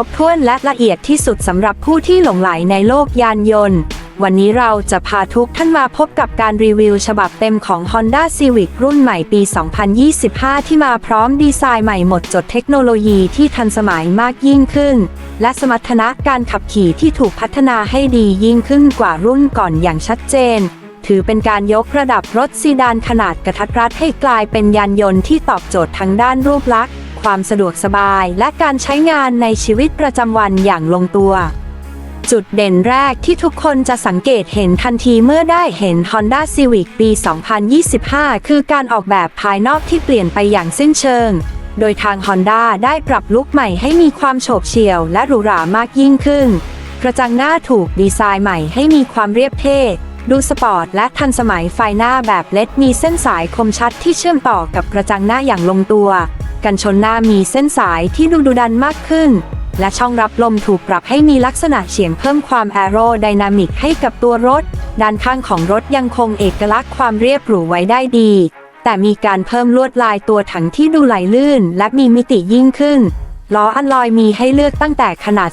รบถ้วนและละเอียดที่สุดสำหรับผู้ที่หลงไหลในโลกยานยนต์ วันนี้เราจะพาทุกท่านมาพบกับการรีวิวฉบับเต็มของ Honda Civic รุ่นใหม่ปี 2025 ที่มาพร้อมดีไซน์ใหม่หมดจดเทคโนโลยีที่ทันสมัยมากยิ่งขึ้น และสมรรถนะการขับขี่ที่ถูกพัฒนาให้ดียิ่งขึ้นกว่ารุ่นก่อนอย่างชัดเจนถือเป็นการยกระดับรถซีดานขนาดกระทัดรัดให้กลายเป็นยานยนต์ที่ตอบโจทย์ทั้งด้านรูปลักษณ์ ความสะดวกสบายและการใช้งานในชีวิตประจำวันอย่างลงตัว จุดเด่นแรกที่ทุกคนจะสังเกตเห็นทันทีเมื่อได้เห็น Honda Civic ปี 2025 คือการออกแบบภายนอกที่เปลี่ยนไปอย่างสิ้นเชิง โดยทาง Honda ได้ปรับลุคใหม่ให้มีความโฉบเฉี่ยวและหรูหรามากยิ่งขึ้น กระจังหน้าถูกดีไซน์ใหม่ให้มีความเรียบเท่ดูสปอร์ตและทันสมัยไฟหน้าแบบเล็ดมีเส้นสายคมชัดที่เชื่อมต่อกับกระจังหน้าอย่างลงตัว กันชนหน้ามีเส้นสายที่ดูดุดันมากขึ้น และช่องรับลมถูกปรับให้มีลักษณะเฉียงเพิ่มความแอโรไดนามิกให้กับตัวรถ ด้านข้างของรถยังคงเอกลักษณ์ความเรียบหรูไว้ได้ดี แต่มีการเพิ่มลวดลายตัวถังที่ดูไหลลื่น และมีมิติยิ่งขึ้นล้ออัลลอยมีให้เลือกตั้งแต่ขนาด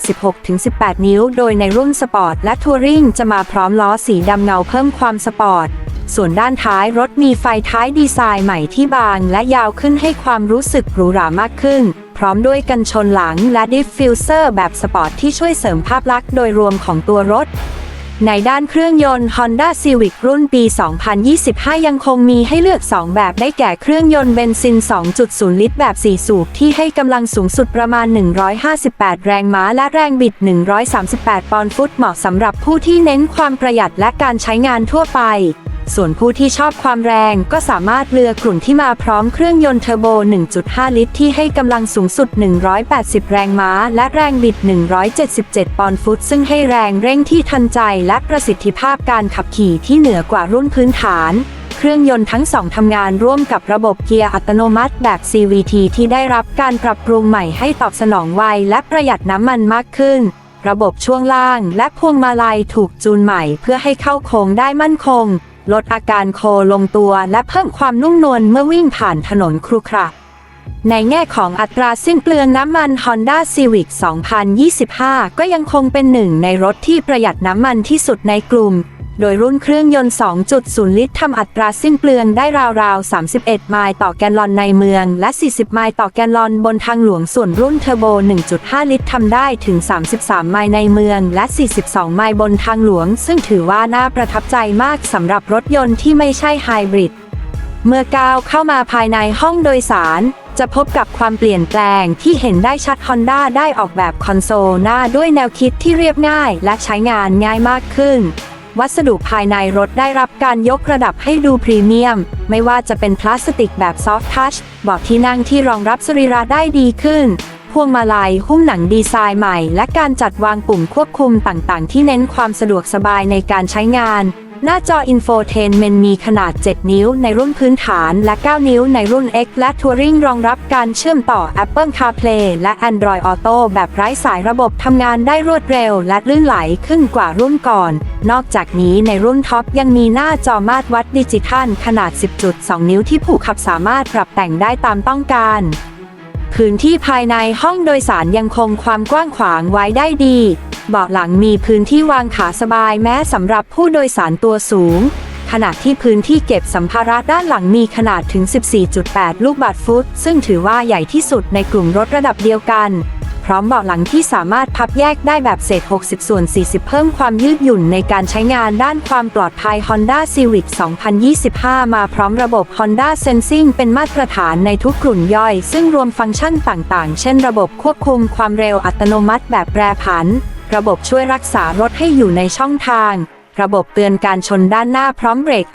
16-18 นิ้ว โดยในรุ่นสปอร์ตและทัวริงจะมาพร้อมล้อสีดำเงาเพิ่มความสปอร์ต ส่วนด้านท้ายรถมีไฟท้ายดีไซน์ใหม่ที่บางและยาวขึ้นให้ความรู้สึกหรูหรามากขึ้น พร้อมด้วยกันชนหลังและดิฟฟิวเซอร์แบบสปอร์ตที่ช่วยเสริมภาพลักษณ์โดยรวมของตัวรถในด้านเครื่องยนต์ Honda Civic รุ่นปี 2025 ยังคงมีให้เลือก 2 แบบได้แก่เครื่องยนต์เบนซิน 2.0 ลิตรแบบ 4 สูบ ที่ให้กำลังสูงสุดประมาณ 158 แรงม้าและแรงบิด 138 ปอนด์ฟุตเหมาะสำหรับผู้ที่เน้นความประหยัดและการใช้งานทั่วไป ส่วนผู้ที่ชอบความแรงก็สามารถเลือกกลุ่นที่มาพร้อมเครื่องยนต์เทอร์โบ 1.5 ลิตร ที่ให้กำลังสูงสุด 180 แรงม้า และแรงบิด 177 ปอนด์ฟุต ซึ่งให้แรงเร่งที่ทันใจและประสิทธิภาพการขับขี่ที่เหนือกว่ารุ่นพื้นฐาน เครื่องยนต์ทั้งสองทำงานร่วมกับระบบเกียร์อัตโนมัติแบบ CVT ที่ได้รับการปรับปรุงใหม่ให้ตอบสนองไวและประหยัดน้ำมันมากขึ้นระบบช่วงล่างและพวงมาลัยถูกจูนใหม่เพื่อให้เข้าโค้งได้มั่นคง ลดอาการโคลงตัวและเพิ่มความนุ่มนวลเมื่อวิ่งผ่านถนนครุขระในแง่ของอัตราสิ้นเปลืองน้ำมัน Honda Civic 2025 ก็ยังคงเป็นหนึ่งในรถที่ประหยัดน้ำมันที่สุดในกลุ่ม โดยรุ่นเครื่องยนต์ 2.0 ลิตรทำอัตราสิ้นเปลืองได้ราวๆ 31 ไมล์ต่อแกลลอนในเมือง และ 40 ไมล์ต่อแกลลอนบนทางหลวง ส่วนรุ่นเทอร์โบ 1.5 ลิตรทำได้ถึง 33 ไมล์ในเมือง และ 42 ไมล์บนทางหลวง ซึ่งถือว่าน่าประทับใจมากสำหรับรถยนต์ที่ไม่ใช่ไฮบริด เมื่อก้าวเข้ามาภายในห้องโดยสารจะพบกับความเปลี่ยนแปลงที่เห็นได้ชัด Honda ได้ออกแบบคอนโซลหน้าด้วยแนวคิดที่เรียบง่ายและใช้งานง่ายมากขึ้น วัสดุภายในรถได้รับการยกระดับให้ดูพรีเมียม ไม่ว่าจะเป็นพลาสติกแบบซอฟท์ทัชเบาะที่นั่งที่รองรับสรีระได้ดีขึ้น พวงมาลัยหุ้มหนังดีไซน์ใหม่ และการจัดวางปุ่มควบคุมต่างๆ ที่เน้นความสะดวกสบายในการใช้งาน หน้าจออินโฟเทนเมนมีขนาด 7 นิ้วในรุ่นพื้นฐานและ 9 นิ้วในรุ่น X และ Touring รองรับการเชื่อมต่อ Apple CarPlay และ Android Auto แบบไร้สายระบบทำงานได้รวดเร็วและลื่นไหลขึ้นกว่ารุ่นก่อน นอกจากนี้ในรุ่นท็อปยังมีหน้าจอมาตรวัดดิจิทัลขนาด 10.2 นิ้วที่ผู้ขับสามารถปรับแต่งได้ตามต้องการพื้นที่ภายในห้องโดยสารยังคงความกว้างขวางไว้ได้ดี เบาะหลังมีพื้นที่วางขาสบายแม้สำหรับผู้โดยสารตัวสูง ขณะที่พื้นที่เก็บสัมภาระด้านหลังมีขนาดถึง 14.8 ลูกบาศก์ฟุต ซึ่งถือว่าใหญ่ที่สุดในกลุ่มรถระดับเดียวกัน พร้อมเบาะหลังที่สามารถพับแยกได้แบบเศษ 60 ส่วน 40 เพิ่มความยืดหยุ่นในการใช้งานด้านความปลอดภัย Honda Civic 2025 มาพร้อมระบบ Honda Sensing เป็นมาตรฐานในทุกกลุ่มย่อย ซึ่งรวมฟังก์ชันต่างๆ เช่น ระบบควบคุมความเร็วอัตโนมัติแบบแปรผัน ระบบช่วยรักษารถให้อยู่ในช่องทาง ระบบเตือนการชนด้านหน้าพร้อมเบรก